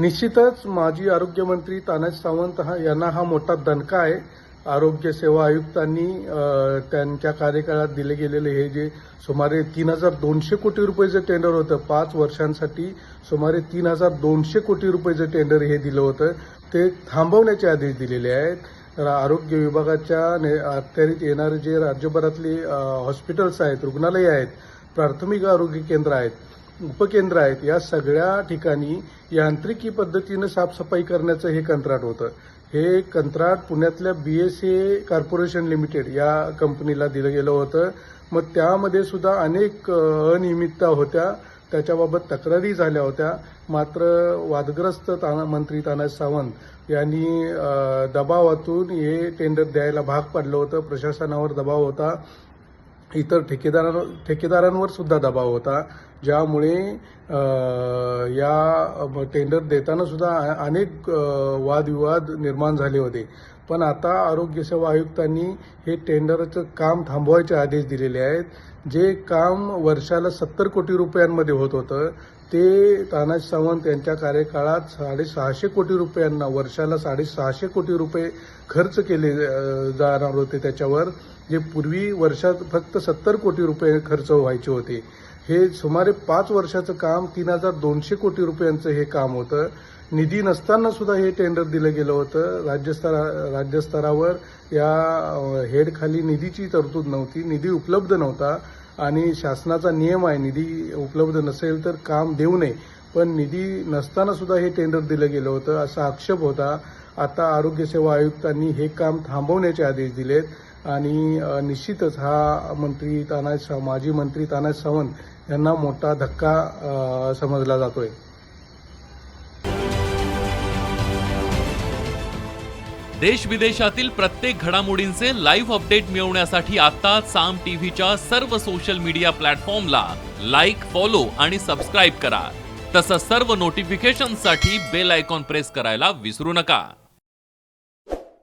निश्चितच माजी आरोग्यमंत्री तानाजी सावंत हा यांना हा मोठा दणका आहे. आरोग्य सेवा आयुक्तांनी त्यांच्या कार्यकाळात दिले गेलेले हे जे सुमारे तीन हजार दोनशे कोटी रुपयेचं टेंडर होतं पाच वर्षांसाठी सुमारे तीन हजार दोनशे कोटी रुपयेचं टेंडर हे दिलं होतं. ते थांबवण्याचे आदेश दिलेले आहेत. तर आरोग्य विभागाच्या ने- अखत्यारीत येणारे जे राज्यभरातली हॉस्पिटल्स आहेत रुग्णालये आहेत प्राथमिक आरोग्य केंद्र आहेत उपकेंद्र आहेत. या सगळ्या ठिकाणी यांत्रिकी पद्धतीनं साफसफाई करण्याचं हे कंत्राट होतं. हे कंत्राट पुण्यातल्या B S A corporation limited या कंपनीला दिलं गेलं होतं. मग त्यामध्ये सुद्धा अनेक अनियमितता होत्या. त्याच्याबाबत तक्रारी झाल्या होत्या. मात्र वादग्रस्त ताना मंत्री तानाजी सावंत यांनी दबावातून हे टेंडर द्यायला भाग पाडलं होतं. प्रशासनावर दबाव होता. इतर ठेकेदारां ठेकेदारांवर सुद्धा दबाव होता. ज्यामुळे या टेंडर देताना सुद्धा अनेक वादविवाद निर्माण झाले होते. पण आता आरोग्य सेवा आयुक्तांनी हे टेंडरचं काम थांबवायचे आदेश दिलेले आहेत. जे काम वर्षाला सत्तर कोटी रुपयांमध्ये होत होतं ते तानाजी सावंत यांच्या कार्यकाळात साडेसहाशे कोटी रुपयांना वर्षाला साडेसहाशे कोटी रुपये खर्च केले जाणार होते त्याच्यावर. जे पूर्वी वर्षात फक्त सत्तर कोटी रुपये खर्च व्हायचे होते. हे सुमारे पाच वर्षाचं काम तीन हजार दोनशे कोटी रुपयांचं हे काम होतं. निधी नसताना सुद्धा हे टेंडर दिलं गेलं होतं. राज्यस्तरा राज्यस्तरावर या हेडखाली निधीची तरतूद नव्हती. निधी उपलब्ध नव्हता आणि शासनाचा नियम आहे निधी उपलब्ध नसेल तर काम देऊ नये. पण निधी नसताना सुद्धा हे टेंडर दिलं गेलं होतं असा आक्षेप होता. आता आरोग्य सेवा आयुक्तांनी हे काम थांबवण्याचे आदेश दिलेत. आणि निश्चितच हा मंत्री तानाजी माजी मंत्री तानाजी सावंत यांना मोठा धक्का समजला जातोय. देश विदेशातील प्रत्येक घडामोडींचे लाईव्ह अपडेट मिळवण्यासाठी आता साम टीव्हीच्या सर्व सोशल मीडिया प्लॅटफॉर्मला लाईक फॉलो आणि सबस्क्राईब करा. तसंच सर्व नोटिफिकेशनसाठी बेल आयकॉन प्रेस करायला विसरू नका.